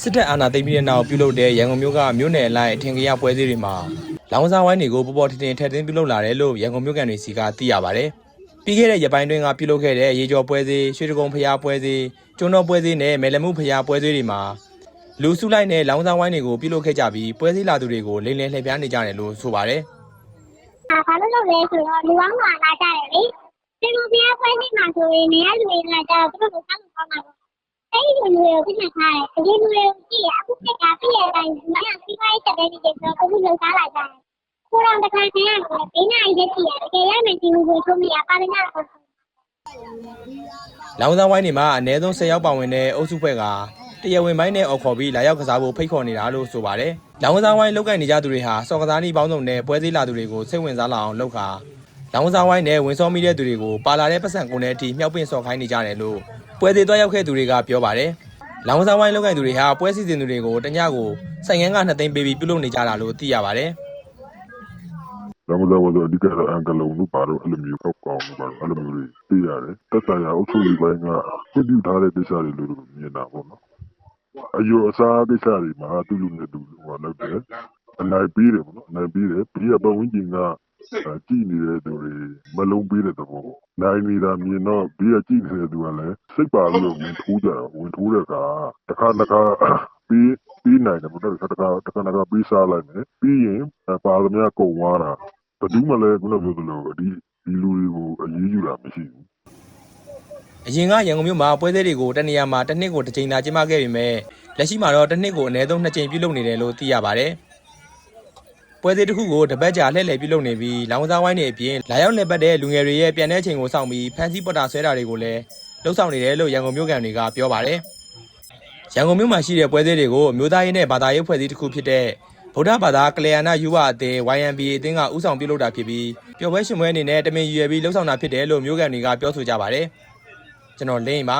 စစ်တပ်အာဏာသိမ်းပြီးတဲ့နောက်ပြုလုပ်တဲ့ရန်ကုန်မြို့ကမြို့နယ်အလိုက်အထင်ကြီးပွဲစည်းတွေမှာလောင်စာဝိုင်းတွေကိုပေါ်ပေါ်ထင်ထင်ထည့်သွင်းပြုလုပ်လာတယ်လို့ရန်ကုန်မြို့ကန်တွေစီကသိရပါဗျ။ပြီးခဲ့တဲ့ရက်ပိုင်းတွင်းကပြုလုပ်ခဲ့တဲ့ရေကျော်ပွဲစည်းရွှေတကုံဖျားပွဲစည်းကျွန်းတော်ပွဲစည်းနဲ့မယ်လမှုဖျားပွဲစည်းတွေမှာလူစုလိုက်နဲ့လောင်စာဝိုင်းတွေကိုပြုလုပ်ခဲ့ကြပြီးပွဲစည်းလာသူတွေကိုလိမ်လည်လှည့်ပြားနေကြတယ်လို့ဆိုပါတယ်။အာဘာလို့လုပ်လဲဆိုတော့လူကောင်းကလာကြတယ်လေဒီလိုပြပွဲနေမှာဆိုရင်နေရာလူတွေလာကြတော့သူတို့ကစားလို့ကောင်းတာပေါ့ အဲ့ဒီလူတွေကိုပြစ်နေထားတယ်ဒီလူတွေကိုကြည့်ရအခုပြစ်တာပြည့်ရတိုင်းမရစီးပွားရေးတက်တဲ့ဒီတွေဆိုတော့အခုလုံစားလာကြတယ်ကိုရောတခါတည်းကဘေးနာရီရက်ကြည့်ရတယ်တကယ်ရမယ်ဒီလူကိုချုံးမရပါလိမ့်မယ်ဆိုလောင်စာဝိုင်းတွေမှာအနည်းဆုံး10ယောက်ပါဝင်တဲ့အုပ်စုဖွဲ့ကတရားဝင်ပိုင်းနဲ့အော်ခေါ်ပြီးလာရောက်ကစားဖို့ဖိတ်ခေါ်နေတာလို့ဆိုပါတယ်။လောင်စာဝိုင်းလောက်ကန်နေကြသူတွေဟာစော်ကစားနည်းပေါင်းစုံနဲ့ပွဲစည်းလာသူတွေကိုစိတ်ဝင်စားလာအောင်လုပ်ခါလောင်စာဝိုင်းနဲ့ဝင်စောမိတဲ့သူတွေကိုပါလာတဲ့ပတ်စံကုန်တဲ့အထိမြောက်ပင့်စော်ခိုင်းနေကြတယ်လို့ ပွဲစည်းသွားရောက်ခဲ့သူတွေကပြောပါတယ်။လောင်စာဝိုင်းလောက်ကန်သူတွေဟာပွဲစည်းစဉ်သူတွေကိုတညကိုဆိုင်ငန်းက2သိန်းပေးပြီးပြုလုပ်နေကြတာလို့သိရပါတယ်။လမ်းမတော်ဆိုအဓိကတော့အန်ကလုံတို့ပါတော့အဲ့လိုမျိုးကောက်ကောင်းတို့ပါတော့အဲ့လိုမျိုးတွေသိရတယ်တက်ဆိုင်ရာအုပ်ချုပ်ရေးပိုင်းကပြည့်ပြထားတဲ့ကိစ္စတွေလို့မြင်တာပေါ့နော်အယူအဆကိစ္စတွေမှာသူလူနဲ့သူဟိုလောက်တယ်အနိုင်ပြီးတယ်ပေါ့နော်အနိုင်ပြီးတယ်ပြီးရပတ်ဝန်းကျင်က ကြည်နေတဲ့သူတွေမလုံးပေးတဲ့သဘောပေါ့နိုင်နေတာမြင်တော့ပြီးရကြည်နေတဲ့သူကလည်းစိတ်ပါပြီးတော့ဝင်ထိုးကြတော့ဝင်ထိုးတဲ့အခါတစ်ခါတစ်ခါပြီးပြီးနိုင်တယ်ပေါ့နော်တစ်ခါတစ်ခါတစ်ခါတစ်ခါပြီးစားလိုက်မယ်ပြီးရင်ပါသမျှကုန်သွားတာဘယ်သူမှလည်းခုနပြောသလိုဒီဒီလူတွေကိုအရေးယူတာမရှိဘူးအရင်ကရန်ကုန်မြို့မှာပွဲစည်းတွေကိုတနေရာမှာတစ်နှစ်ကိုတစ်ကြိမ်သာကျင်းပခဲ့ပေမဲ့လက်ရှိမှာတော့တစ်နှစ်ကိုအနည်းဆုံးနှစ်ကြိမ်ပြုလုပ်နေတယ်လို့သိရပါတယ်။ ပွဲစည်းတစ်ခုကိုတပတ်ကြာလှည့်လည်ပြုလုပ်နေပြီးလောင်စာဝိုင်းတွေအပြင်လာရောက်လည်ပတ်တဲ့လူငယ်တွေရဲ့ပြန်တဲ့အချိန်ကိုစောင့်ပြီးဖန်စီပေါ်တာဆွဲတာတွေကိုလည်းလှုပ်ဆောင်နေတယ်လို့ရန်ကုန်မြို့ကန်တွေကပြောပါတယ်။ရန်ကုန်မြို့မှာရှိတဲ့ပွဲစည်းတွေကိုအမျိုးသားရေးနဲ့ဘာသာရေးဖွဲ့စည်းတစ်ခုဖြစ်တဲ့ဗုဒ္ဓဘာသာကလျာဏယူဝအသင်း YMBA အသင်းကဥဆောင်ပြုလုပ်တာဖြစ်ပြီးပျော်ပွဲရှင်ပွဲအနေနဲ့တမင်ရည်ရွယ်ပြီးလှုပ်ဆောင်တာဖြစ်တယ်လို့မြို့ကန်တွေကပြောဆိုကြပါတယ်။ကျွန်တော်လင်းပါ